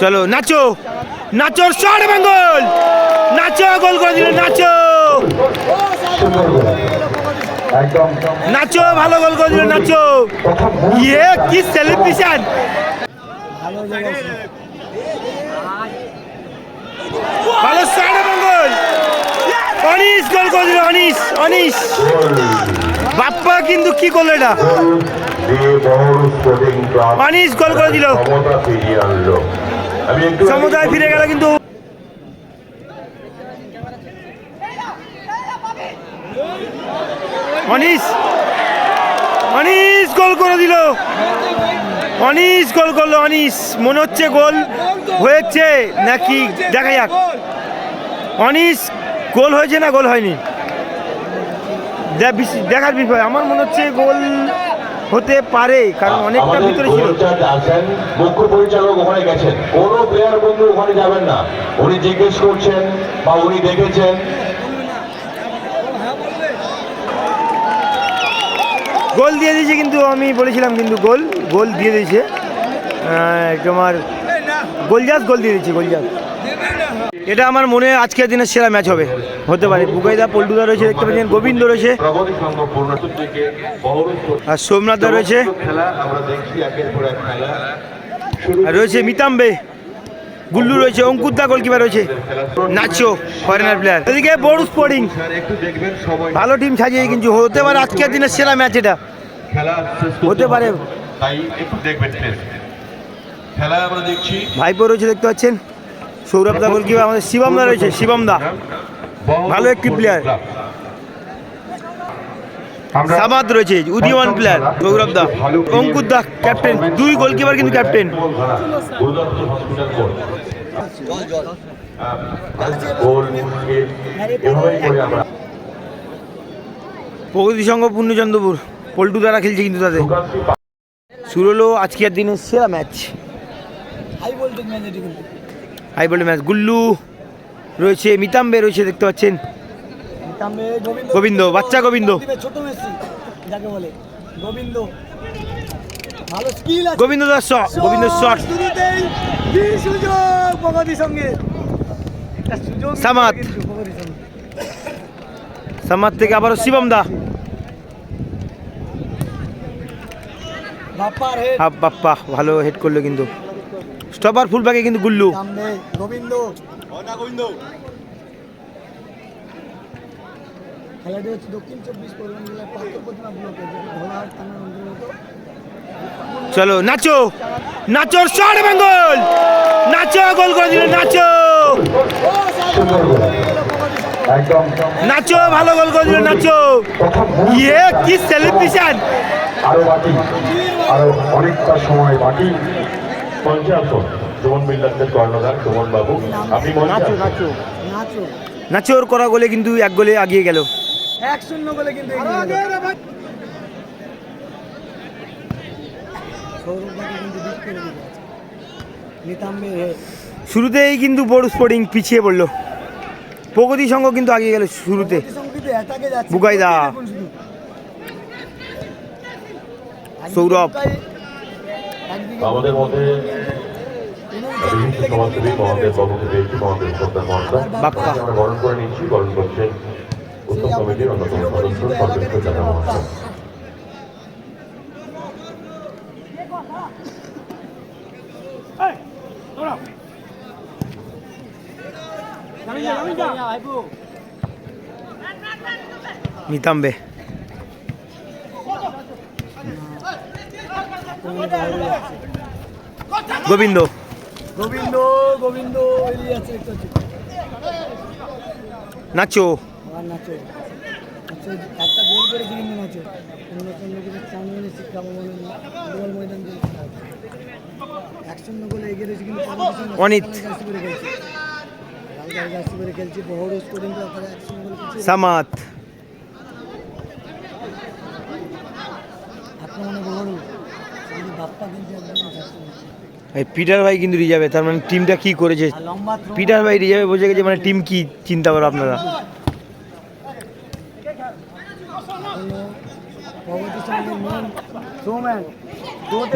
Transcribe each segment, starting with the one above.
চলো, নাচো। নাচোর শট বেঙ্গল। নাচো, গোল করে দিল নাচো। নাচো, ভালো গোল করে দিল নাচো। ইয়ে কি সেলিব্রেশন ভালো শট বেঙ্গল। অনিশ গোল করে দিল অনিশ অনিশ বাপ্পা কিন্তু কি করল এটা? অনিশ গোল করে দিল। সমুদায় ফিরে গেল কিন্তু অনিশ গোল করে দিল। অনিশ গোল করল অনিশ মনে হচ্ছে গোল হয়েছে নাকি? দেখা যাক। অনিশ গোল হয়েছে না গোল হয়নি? দেখার বিষয়। আমার মনে হচ্ছে গোল হতে পারে কারণ অনেকটা ভিতরে ছিল। আছেন মুখ্য পরিচালক ওখানে গেছেন। কোনো প্লেয়ার বন্ধু ওখানে যাবেন না। উনি জিজ্ঞেস করছেন বা উনি দেখেছেন। গোল দিয়ে দিয়েছে কিন্তু আমি বলেছিলাম কিন্তু গোল গোল দিয়ে দিয়েছে। তোমার গোলজাস গোল দিয়ে দিয়েছে গোলজাস। এটা আমার মনে হয় আজকের দিনের সেরা ম্যাচ হবে। হতে পারে। বুকাইদা পল্টুদা রয়েছে দেখতে পাচ্ছেন গোবিন্দ রয়েছে। আর সোমনাথ দা রয়েছে। আর রয়েছে মিতাম্বে। গুল্লু রয়েছে অঙ্কুরদা গোলকিপার রয়েছে। নাচো ফরেনার প্লেয়ার এদিকে বড় স্পোর্টিং ভালো টিম সাজিয়ে কিন্তু হতে পারে আজকের দিনের সেরা ম্যাচ এটা। হতে পারে। ভাইপো রয়েছে দেখতে পাচ্ছেন। সৌরভ দা গোলকিপার আমাদের শিবম দা রয়েছে শিবম দা। ভালো একটি প্লেয়ার সামাদ রয়েছে উদীয়মান প্লেয়ার গৌরব দা। অঙ্কুর দা ক্যাপ্টেন দুই গোলকিপার কিন্তু ক্যাপ্টেন প্রগতি সংঘ পূর্ণচন্দ্রপুর পল্টু দ্বারা খেলছে কিন্তু তাদের। শুরু হলো আজকের দিনের সেরা match high voltage match Gullu রয়েছে মিতাম্বে রয়েছে দেখতে পাচ্ছেন। গোবিন্দ। বাচ্চা গোবিন্দ। যাকে বলে। গোবিন্দ। ভালো স্কিল আছে। Gobinda Das shot Gobinda shot. সুযোগ প্রগতির সঙ্গে। সঙ্গে। সামার থেকে আবারও শিবম দা। বাপ্পা ভালো হেড করল কিন্তু। স্টপার ফুল ব্যাগে কিন্তু গুল্লু। সামনে গোবিন্দ। খেলাটি হচ্ছে দক্ষিণ চব্বিশ পরগনা জেলার পার্থপ্রতিমা ব্লকে যেটি থানার অন্তর্গত। চলো নাচো। নাচোর শট বেঙ্গল! নাচো গোল করে দিল নাচো। নাচো ভালো গোল করে দিল নাচো। ইয়ে কি সেলিব্রেশন আরও বাকি আরও অনেকটা সময় বাকি। মঞ্চে আসুন সুমন বিল্ডার্সের কর্ণধার সুমন বাবু। আপনি মঞ্চে আসুন। নাচোর করা গোলে কিন্তু এক গোলে আগিয়ে গেল। এক শূন্য বলে কিন্তু এগিয়ে গেল। কিন্তু শুরুতেই কিন্তু বড় স্পোর্টিং পিছিয়ে পড়ল। প্রগতি সংঘ কিন্তু আগিয়ে গেল শুরুতে। সৌরভ। আমাদের মধ্যে বিশিষ্ট সমাজসেবী মহাদেব বাবুকে পেয়েছি মহাদেব সত্তার মহাত্মা আমরা বরণ করে নিচ্ছি। করছেন উত্তম কমিটির অন্যতম সদস্য গোবিন্দ। গোবিন্দ গোবিন্দ এগিয়ে পাচ্ছি নাচো। আবার নাচো। একটা গোল কিন্তু নাচো। শিক্ষা ফুটবল ময়দান গোলে এগিয়ে রয়েছে কিন্তু পরবর্তী সময়ে অনিত। লাল জার্সি পরে খেলছে। লাল কালো জার্সি পরে খেলছে বড় স্কোরিং করে তারা এক শূন্য গোলে পিছিয়ে সামাত। আক্রমণে পিটার ভাই কিন্তু রিজার্ভে তার মানে টিমটা কি করেছে? পিটার ভাই রিজার্ভে বসে গেছে মানে টিম কি চিন্তা করো আপনারা?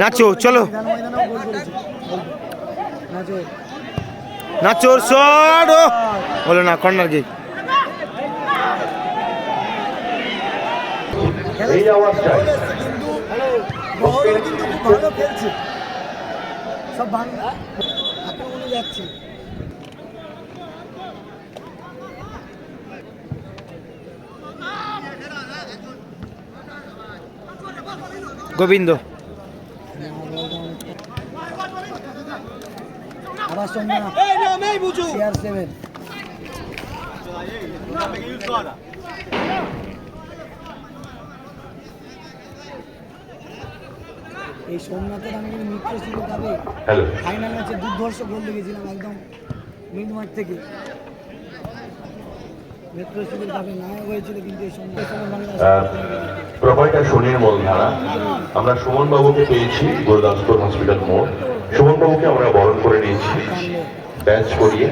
নাচো, চলো। নাচো নাচোর শট ও! হলো না কর্নার গিক এই কিন্তু খুব ভালো খেলছে সব বাংলা আক্রমণে যাচ্ছে গোবিন্দ আবার সন্ধ্যা এই সোমনাথের আমি মিত্র ছিল তবে ফাইনাল ম্যাচে দুর্ধর্ষ গোল দেখেছিলাম একদম মিড মাঠ থেকে মোলধারা আমরা সুমন বাবুকে পেয়েছি গুরুদাসপুর হসপিটাল মোড়। সুমন বাবুকে আমরা বরণ করে নিয়েছি। ব্যাচ করিয়ে।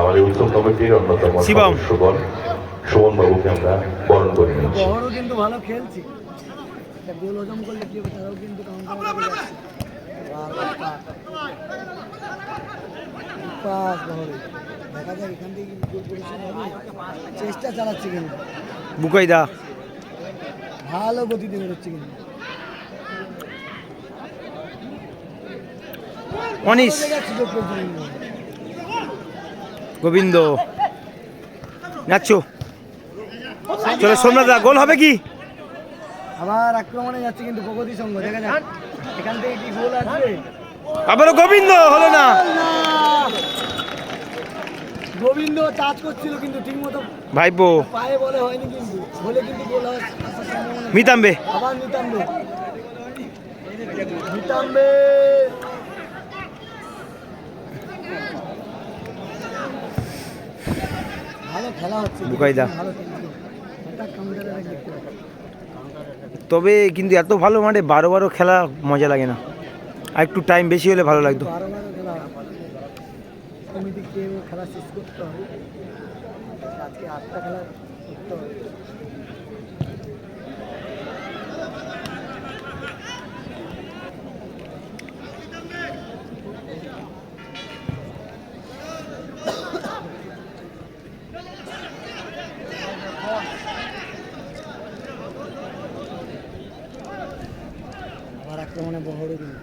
আমাদের উত্তম কমিটির অন্যতম শিবম। সদস্যগণ সুমন বাবুকে আমরা বরণ করে নিয়েছি। কিন্তু ভালো খেলছে। একটা গোল হজম করলে কি হবে তারাও কিন্তু পাস। পাস দেখা যাক এখান থেকে চেষ্টা চালাচ্ছে কিন্তু। বুকাইদা। ভালো গতিতে বেরোচ্ছে অনিস। ভালো কিন্তু। গোবিন্দ। নাচো। চলো সোমনাথা গোল হবে কি? আবার আক্রমণে যাচ্ছে কিন্তু প্রগতি সঙ্গ দেখা যাক। এখান থেকে কি গোল আসবে? আবারও গোবিন্দ হলো না। গোবিন্দ চার্জ করছিল কিন্তু ঠিক মতো ভাইপো। পায়ে বলে হয়নি কিন্তু। বলে কিন্তু গোল। মিতাম্বে। আবার নিতাম্বে নিতাম্বে ভালো খেলা হচ্ছে। বুকাইদা। ভালো খেলছিল। তবে কিন্তু এত ভালো মাঠে বারো বারো খেলা মজা লাগে না। আর একটু টাইম বেশি হলে ভালো লাগতো। খেলা শেষ করতে হবে? আজকে আটটা খেলা করতে হবে আবার আক্রমণে বহরে কিন্তু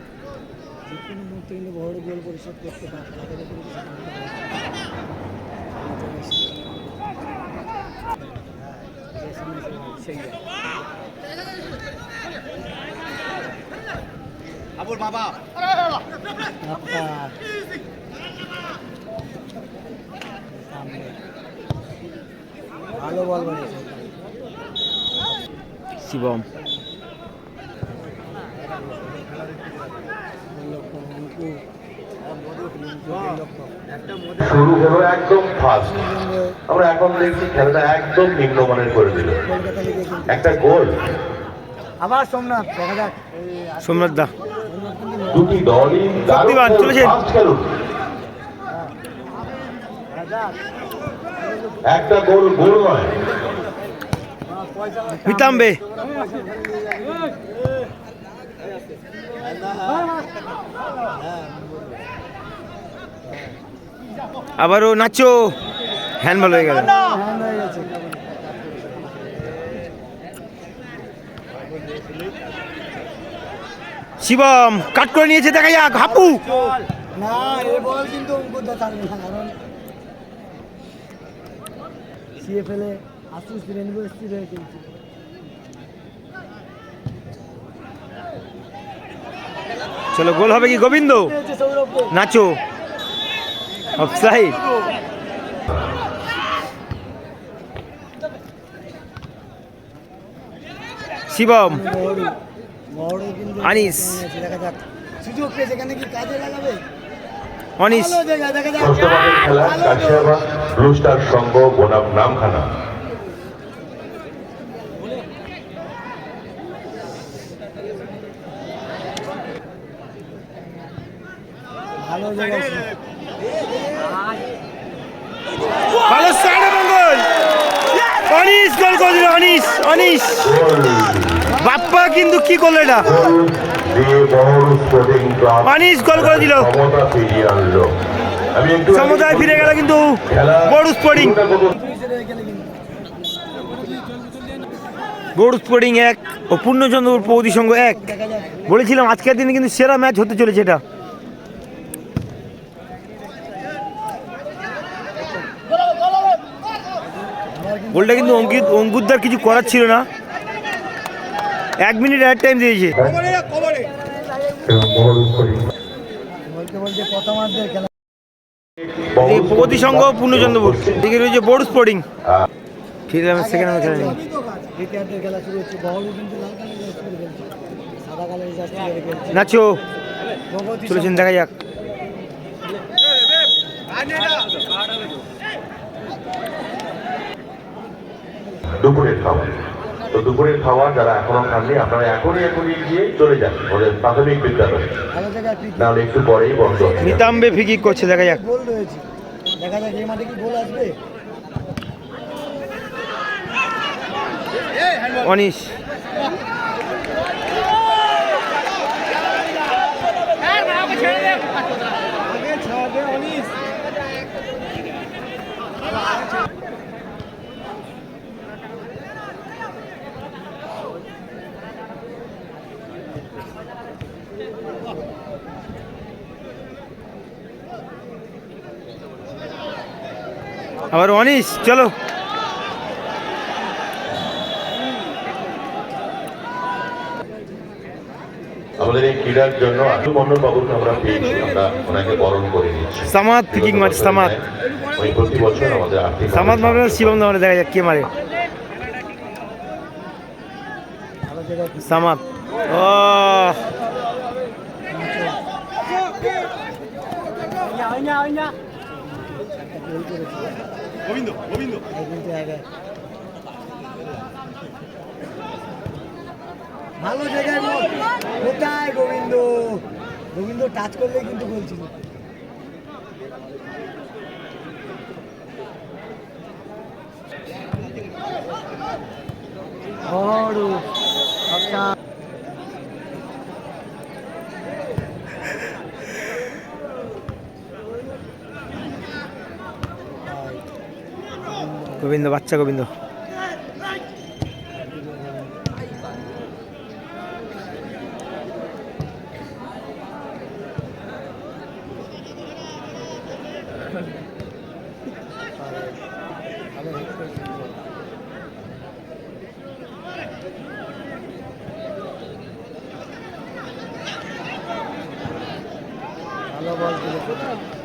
যে কোনো মুহূর্তে কিন্তু বহরে গোল পরিশোধ করতে পারে তাদের উপরে কিছু করতে পারে না। নজর এসে। যে সামনে এসে বল, সেই যায়। আপ্পা। সামনে। ভালো বল শিবম শুরু হলো একদম ফাস্ট আমরা এখন দেখছি খেলাটা একদম নিম্নমানের করে দিল। একটা গোল। আবার সোমনাথ দেখা যাক। সোমনাথ দা। দুটি দলই দারুণ চলেছেন। খেলুন। একটা গোল গোল নয়। মিতাম্বে। আবারও নাচো। হ্যান্ডবল হয়ে গেল। শিবম কাট করে নিয়েছে দেখা যাক হাপু। না এ বল কিন্তু অঙ্কুরদা না কারণ সিএফএলে আশুষ রেনবো স্থির হয়ে খেলছে চলো গোল হবে কি গোবিন্দ? নাচো। অফসাইড শিবম। আনিস। সুযোগ পেয়েছে এখানে কি কাজে লাগাবে অনিস। ভালো জায়গা দেখা যাক ষষ্ঠ মাঠের খেলা কাশিয়াবা ব্লু স্টার সংঘ, বনাম, নামখানা ভালো জায়গা ভালো সাইড মঙ্গল অনিস গোল করে দিল অনিস অনিস গোল বাপ্পা কিন্তু কি করল এটা? অনিশ গোল করে দিল। সমতায় ফিরে গেল কিন্তু বড় স্পোর্টিং। বড় স্পোর্টিং এক ও পূর্ণচন্দ্র পৌদি সংঘ এক। বলেছিলাম আজকের দিনে কিন্তু সেরা ম্যাচ হতে চলেছে এটা। গোলটা কিন্তু অঙ্কিত অঙ্কুরদার কিছু করার ছিল না। এক মিনিট অ্যাড টাইম দিয়েছে। প্রগতি সংঘ পূর্ণচন্দ্রপুর। দিকে রয়েছে বড় স্পোর্টিং সেকেন্ড ম্যাচ খেলা নাচো। চলেছেন দেখা যাক। দুপুরের খাবার। তো দুপুরে খাওয়া যারা এখনও খাননি আপনারা এখনই এখনই গিয়ে চলে যান ওদের প্রাথমিক বিদ্যালয়ে। নাহলে একটু পরেই বন্ধ নিতাম্বে ফিকি করছে দেখা যাক। গোল রয়েছে। দেখা যাক এই মাঠে কি গোল আসবে। অনিশ। আবার অনিশ চলো। আমাদের এই ক্রীড়ার জন্য আশু মন্ডল বাবুকে আমরা পেয়েছি আমরা ওনাকে বরণ করে নিচ্ছি। সামাদ পিকিং মাঠ সামাদ। ওই প্রতি বছর আমাদের আর্থিক সামাদ মারবে শিবম দামে দেখা যাক কে মারে। সামাদ। ও গোবিন্দ গোবিন্দ। ভালো জায়গায় কোথায় গোবিন্দ? গোবিন্দ টাচ করলে কিন্তু গোল ছিল বড় আচ্ছা গোবিন্দ বাচ্চা গোবিন্দ। ভালো hit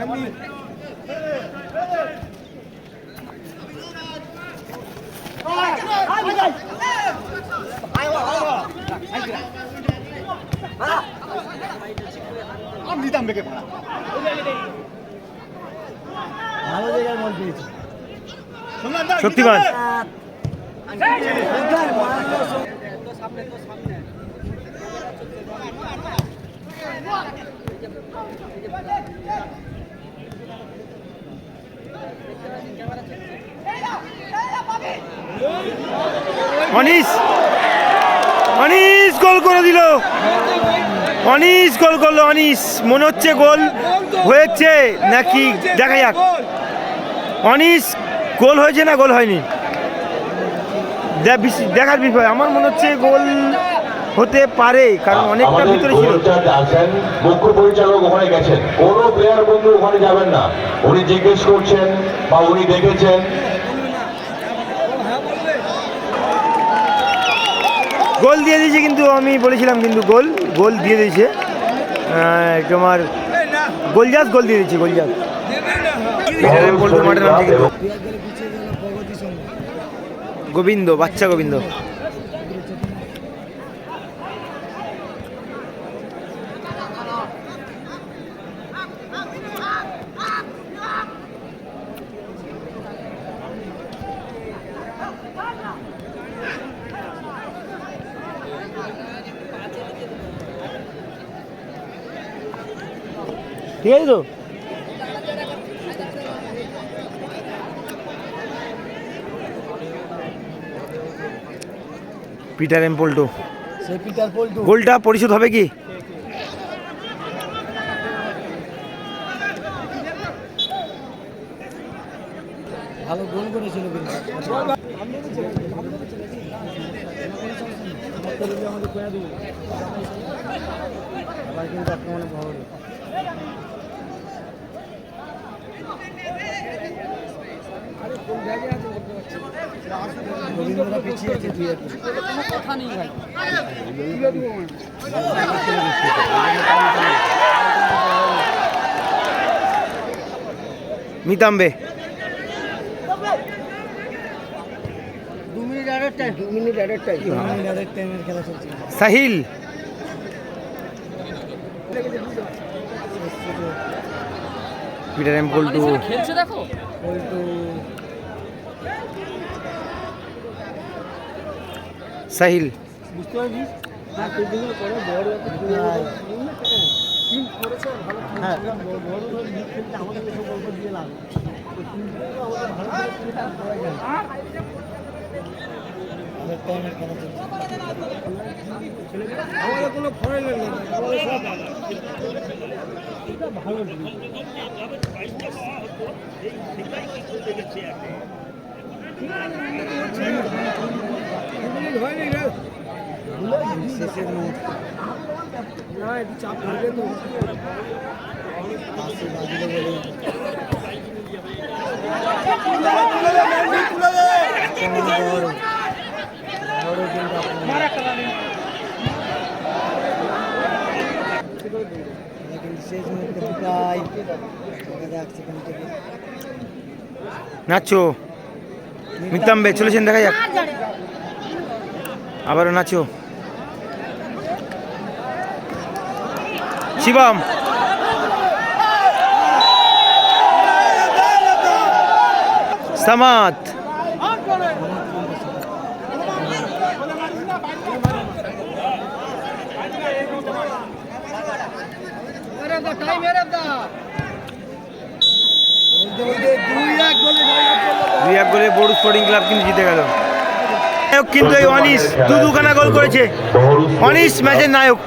বল ছিল কোথায় ভালো জায়গায় বল পেয়েছে সব? অনিশ গোল করে দিল। অনিশ গোল করল অনিশ মনে হচ্ছে গোল হয়েছে নাকি? দেখা যাক। অনিশ গোল হয়েছে না গোল হয়নি? দেখার বিষয়। আমার মনে হচ্ছে গোল হতে পারে কারণ অনেকটা ভিতরে ছিল। আছেন মুখ্য পরিচালক ওখানে গেছেন। কোনো প্লেয়ার বন্ধু ওখানে যাবেন না। উনি জিজ্ঞেস করছেন বা উনি দেখেছেন। গোল দিয়ে দিয়েছে কিন্তু আমি বলেছিলাম কিন্তু গোল গোল দিয়ে দিয়েছে। তোমার গোলজাস গোল দিয়ে দিয়েছে গোলজাস। প্রগতি সঙ্গে গোবিন্দ বাচ্চা গোবিন্দ। ঠিক আছে তো? পিটার এম পল্টু গোলটা পরিশোধ হবে কি? ভালো গোল করেছিল কিন্তু আবার কিন্তু আক্রমণে ভালো রবীন্দ্ররা পিছিয়ে আছে দুই এক কথা নেই ভাই মিতাম্বে। দু মিনিট টাইম দু মিনিট চলছে Sahil. Peter M Paltu Paltu Sahil. বুঝতে পারছিস হ্যাঁ আমাদের আমাদের কোনো ফরেন নেই এটা ভালো। শেষের মুহূর্তে না একটু চাপ ধরবে তো পাশে বাজলে বলে নাচো। মিতাম্বে চলেছেন দেখা যাক। আবারও Nacho. Shivam. Samad. Sporting Club কিন্তু জিতে গেল। কিন্তু অনিশ দু দুখানা গোল করেছে। অনিশ ম্যাচের নায়ক।